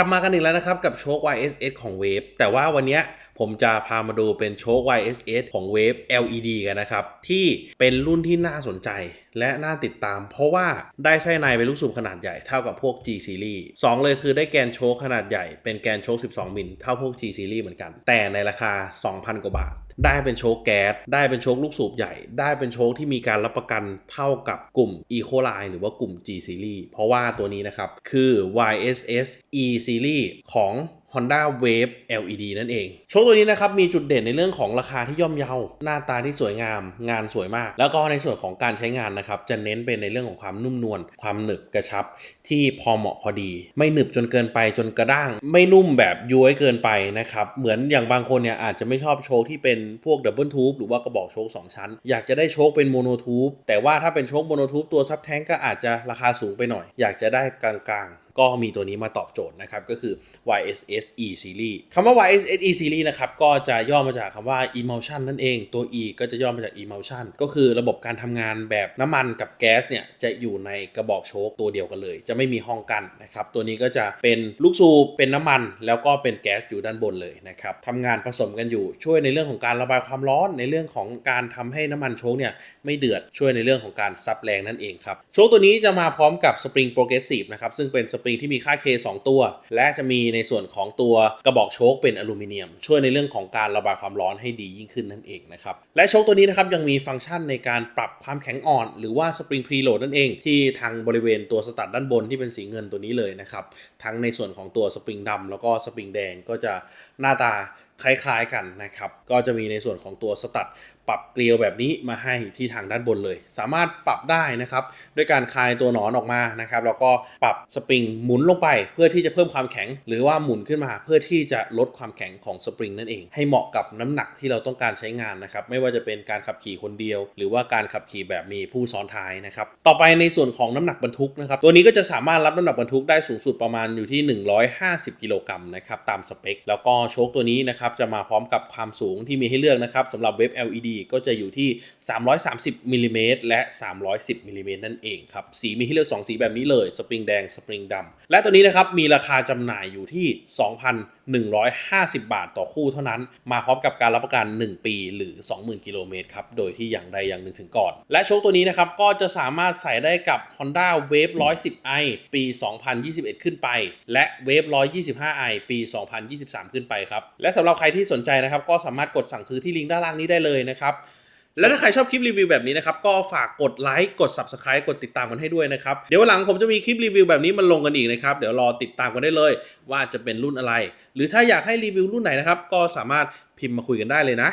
กลับมากันอีกแล้วนะครับ กับโชค YSS ของเวฟแต่ว่าวันนี้ ผมจะพามาดูเป็นโชค YSS ของ Wave LED กันนะครับ ที่เป็นรุ่นที่น่าสนใจและน่าติดตาม เพราะว่าได้ไส้ในเป็นลูกสูบขนาดใหญ่เท่ากับพวก G Series 2 เลยคือได้แกนโชคขนาดใหญ่เป็นแกนโชค 12 มิลเท่าพวก G Series เหมือนกัน แต่ในราคา 2,000 กว่าบาท ได้เป็นโชคแก๊ส ได้เป็นโชคลูกสูบใหญ่ ได้เป็นโชคที่มีการรับประกันเท่ากับกลุ่ม Eco Line หรือว่ากลุ่ม G Series เพราะว่าตัวนี้นะครับ คือ YSS E Series ของ Honda Wave LED นั่นเอง โชคตัวนี้นะครับมีจุดเด่นในเรื่องของราคาที่ย่อมเยา หน้าตาที่สวยงาม งานสวยมาก แล้วก็ในส่วนของการใช้งานนะครับจะเน้นเป็นในเรื่องของความนุ่มนวล ความหนึบกระชับ ที่พอเหมาะพอดี ไม่หนึบจนเกินไปจนกระด้าง ไม่นุ่มแบบย้วยเกินไปนะครับ เหมือนอย่างบางคนเนี่ยอาจจะไม่ชอบโชคที่เป็นพวกดับเบิลทูบหรือว่ากระบอกโชค2ชั้น อยากจะได้โชคเป็นโมโนทูบแต่ว่าถ้าเป็นโชคโมโนทูบตัวซับแท้งก็อาจจะราคาสูงไปหน่อย อยากจะได้กลางๆ ก็มีตัวนี้มาตอบโจทย์นะครับ ก็คือ YSS E Series คำว่า YSS E Series นะครับ ก็จะย่อมาจากคำว่า Emulsion นั่นเอง ตัว E ก็จะย่อมาจาก Emulsion ก็คือระบบการทำงานแบบน้ำมันกับแก๊สเนี่ย จะอยู่ในกระบอกโชคตัวเดียวกันเลย จะไม่มีห้องกันนะครับ ตัวนี้ก็จะเป็นลูกสูบเป็นน้ำมัน แล้วก็เป็นแก๊สอยู่ด้านบนเลยนะครับทำงานผสมกันอยู่ช่วยในเรื่องของการระบายความร้อนในเรื่องของการทำให้น้ำมันโชคเนี่ยไม่เดือดช่วยในเรื่องของการซับแรงนั่นเองครับโชคตัวนี้จะมาพร้อมกับสปริงโปรเกรสซีฟนะครับซึ่งเป็นสปริงที่มีค่า K 2 ตัว และจะมีในส่วนของตัวกระบอกโชคเป็นอลูมิเนียม ช่วยในเรื่องของการระบายความร้อนให้ดียิ่งขึ้นนั่นเองนะครับและโชคตัวนี้นะครับยังมีฟังก์ชันในการปรับความแข็งอ่อน หรือว่าสปริงพรีโหลดนั่นเองที่ทางบริเวณตัวสตัดด้านบนที่เป็นสีเงินตัวนี้เลยนะครับทั้งในส่วนของตัวสปริงดำแล้วก็สปริงแดงก็จะหน้าตา คล้ายๆกันนะครับ ก็จะมีในส่วนของตัวสตัดปรับเกลียวแบบนี้มาให้ที่ทางด้านบนเลย สามารถปรับได้นะครับด้วยการคลายตัวหนอนออกมานะครับแล้วก็ปรับสปริงหมุนลงไป เพื่อที่จะเพิ่มความแข็ง หรือว่าหมุนขึ้นมาเพื่อที่จะลดความแข็งของสปริงนั่นเอง ให้เหมาะกับน้ำหนักที่เราต้องการใช้งานนะครับไม่ว่าจะเป็นการขับขี่คนเดียว หรือว่าการขับขี่แบบมีผู้ซ้อนท้ายนะครับต่อไปในส่วนของน้ำหนักบรรทุกนะครับตัวนี้ก็จะสามารถรับน้ำหนักบรรทุกได้สูงสุดประมาณอยู่ที่ 150 กิโลกรัมนะครับตามสเปคแล้วก็โชคตัวนี้นะครับจะมาพร้อมกับความสูงที่มีให้เลือกนะครับสำหรับเว็บ LED ก็จะอยู่ที่ 330มิลลิเมตรและ 310มิลลิเมตรนั่นเองครับสีมีให้เลือก 2 สีแบบนี้เลยสปริงแดงสปริงดำและตัวนี้นะครับมีราคาจำหน่ายอยู่ที่ 2,150 บาทต่อคู่เท่านั้น มาพร้อมกับการรับประกัน 1 ปีหรือ 20,000 กิโลเมตรครับโดยที่อย่างใดอย่างหนึ่งถึงก่อน และโชคตัวนี้นะครับก็จะสามารถใส่ได้กับ Honda Wave 110i ปี 2021 ขึ้นไป และ Wave 125i ปี 2023 ขึ้นไปครับและสำหรับใครที่สนใจนะครับ ก็สามารถกดสั่งซื้อที่ลิงก์ด้านล่างนี้ได้เลยนะครับ และถ้าใครชอบคลิปรีวิวแบบนี้นะครับ ก็ฝากกดไลค์กด Subscribe กดติดตามกันให้ด้วยนะครับ เดี๋ยวหลังผมจะมีคลิปรีวิวแบบนี้มาลงกันอีกนะครับ เดี๋ยวรอติดตามกันได้เลย ว่าจะเป็นรุ่นอะไร หรือถ้าอยากให้รีวิวรุ่นไหนนะครับก็สามารถพิมพ์มาคุยกันได้เลยนะ